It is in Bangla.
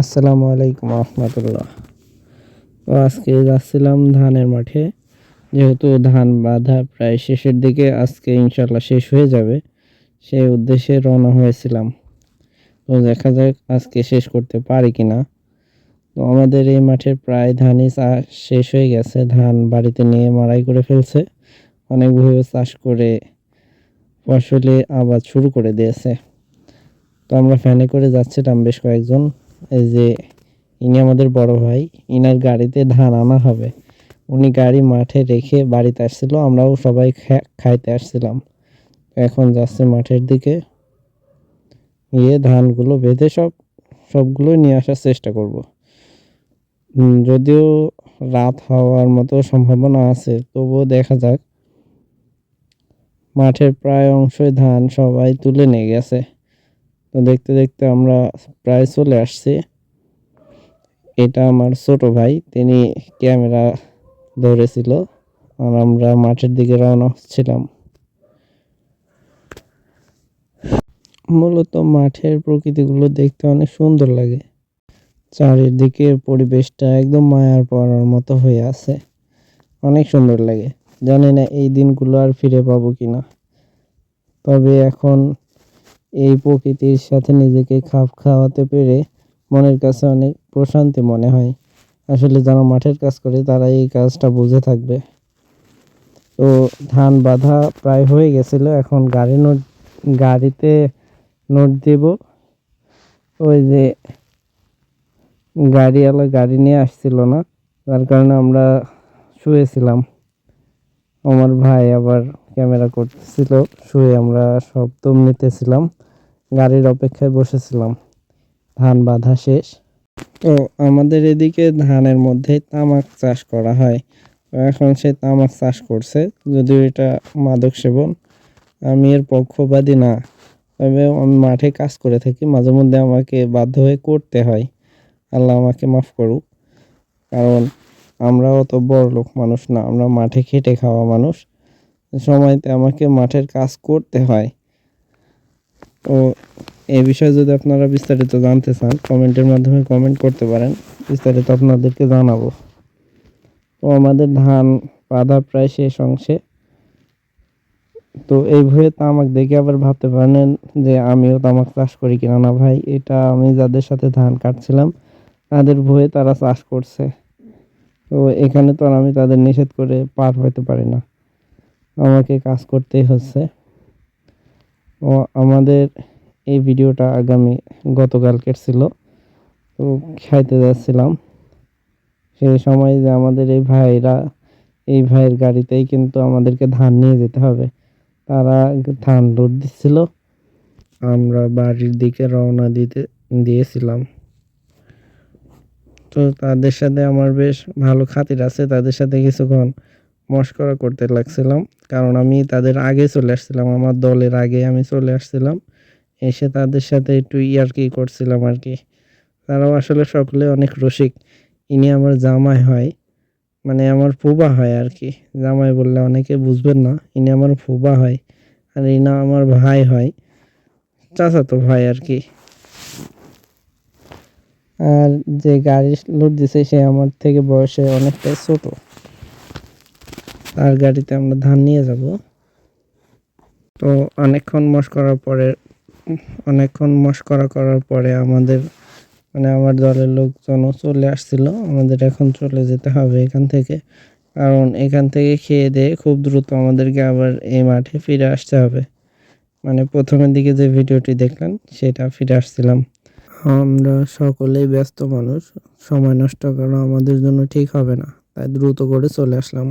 আসসালামু আলাইকুম রহমতুল্লাহ। তো আজকে যাচ্ছিলাম ধানের মাঠে। যেহেতু ধান বাঁধা প্রায় শেষের দিকে, আজকে ইনশাল্লাহ শেষ হয়ে যাবে। সেই উদ্দেশ্যে রওনা হয়েছিলাম। তো দেখা যাক আজকে শেষ করতে পারি কি না তো আমাদের এই মাঠের প্রায় ধানই চাষ শেষ হয়ে গেছে। ধান বাড়িতে নিয়ে মাড়াই করে ফেলছে। অনেকভাবে চাষ করে ফসলে আবাদ শুরু করে দিয়েছে। তো আমরা ফ্যানে করে যাচ্ছিলাম বেশ কয়েকজন। এই যে ইনি আমাদের বড় ভাই, ইনার গাড়িতে ধান আনা হবে। উনি গাড়ি মাঠে রেখে বাড়িতে আসছিল, আমরাও সবাই খাইতে আসছিলাম। এখন যাচ্ছে মাঠের দিকে। গিয়ে ধানগুলো বেঁধে সব সবগুলো নিয়ে আসার চেষ্টা করব। যদিও রাত হওয়ার মতো সম্ভাবনা আছে, তবুও দেখা যাক। মাঠের প্রায় অংশই ধান সবাই তুলে নিয়ে গেছে। তো দেখতে দেখতে আমরা প্রায় চলে আসছি। এটা আমার ছোট ভাই, তিনি ক্যামেরা ধরেছিল আর আমরা মাঠের দিকে রওনা হচ্ছিলাম। মূলত মাঠের প্রকৃতিগুলো দেখতে অনেক সুন্দর লাগে। চারিদিকে পরিবেশটা একদম মায়ার পড়ার মতো হয়ে আছে। অনেক সুন্দর লাগে। জানি না এই দিনগুলো আর ফিরে পাবো কিনা। তবে এখন এই প্রকৃতির সাথে নিজেকে খাপ খাওয়াতে পেরে মনের কাছে অনেক প্রশান্তি মনে হয়। আসলে যারা মাঠের কাজ করে তারা এই কাজটা বুঝে থাকবে। তো ধান বাঁধা প্রায় হয়ে গেছিল, এখন গাড়ি নোট, গাড়িতে নোট দেব। ওই যে গাড়িওয়ালা গাড়ি নিয়ে আসছিল না তার কারণে আমরা শুয়েছিলাম। আমার ভাই আবার ক্যামেরা করতেছিল, শুয়ে আমরা শব্দ নিতেছিলাম, গাড়ির অপেক্ষায় বসেছিলাম। ধান বাঁধা শেষ। তো আমাদের এদিকে ধানের মধ্যে তামাক চাষ করা হয়। এখন সে তামাক চাষ করছে, যদিও এটা মাদক সেবন। আমি এর পক্ষপাতী না, তবে আমি মাঠে কাজ করে থাকি, মাঝে মধ্যে আমাকে বাধ্য হয়ে করতে হয়। আল্লাহ আমাকে মাফ করুক। কারণ আমরাও তো বড় লোক মানুষ না, আমরা মাঠে খেটে খাওয়া মানুষ। সময়তে আমাকে মাঠের কাজ করতে হয়। তো এই বিষয়ে যদি আপনারা বিস্তারিত জানতে চান, কমেন্টের মাধ্যমে কমেন্ট করতে পারেন। বিস্তারিত আপনাদেরকে জানাব। তো আমাদের ধান বাঁধা প্রায় শেষ অংশে। তো এই ভয়ে তামাক দেখে আবার ভাবতে পারেন যে, আমিও তামাক চাষ করি কিনা না ভাই? এটা আমি যাদের সাথে ধান কাটছিলাম, তাদের ভয়ে তারা চাষ করছে। তো এখানে তো আর আমি তাদের নিষেধ করে পার হতে পারি না। আমাকে কাজ করতেই হচ্ছে। ও, আমাদের এই ভিডিওটা আগামী গতকালকের ছিল। তো খাইতে যাচ্ছিলাম। সেই সময় যে আমাদের এই ভাইরা, এই ভাইয়ের গাড়িতেই কিন্তু আমাদেরকে ধান নিয়ে যেতে হবে। তারা ধান লোড দিচ্ছিল। আমরা বাড়ির দিকে রওনা দিতে, দিয়েছিলাম। তো তাদের সাথে আমার বেশ ভালো খাতির আছে। তাদের সাথে কিছুক্ষণ মস্করা করতে লাগছিলাম। কারণ আমি তাদের আগে চলে আসছিলাম, আমার দলের আগে আমি চলে আসছিলাম। এসে তাদের সাথে একটু ইয়ার্কি করছিলাম আর কি। তারাও আসলে সকলে অনেক রসিক। ইনি আমার জামাই হয়। মানে আমার ফুবা হয় আর কি। জামাই বললে অনেকে বুঝবেন না, ইনি আমার ফুবা হয় আর ইনা আমার ভাই হয়। চাচাতো ভাই আর কি। আর যে গাড়ি লোড দিছে সে আমার থেকে বয়সে অনেকটা ছোট। তার গাড়িতে আমরা ধান নিয়ে যাব। তো অনেকক্ষণ মশ করার পরে, অনেকক্ষণ মস্করা করার পরে আমাদের মানে আমার দলের লোকজনও চলে আসছিল। আমাদের এখন চলে যেতে হবে এখান থেকে। কারণ এখান থেকে খেয়ে দিয়ে খুব দ্রুত আমাদেরকে আবার এই মাঠে ফিরে আসতে হবে। মানে প্রথমের দিকে যে ভিডিওটি দেখলেন, সেটা ফিরে আসছিলাম। আমরা সকলেই ব্যস্ত মানুষ। সময় নষ্ট করা আমাদের জন্য ঠিক হবে না। তাই দ্রুত করে চলে আসলাম।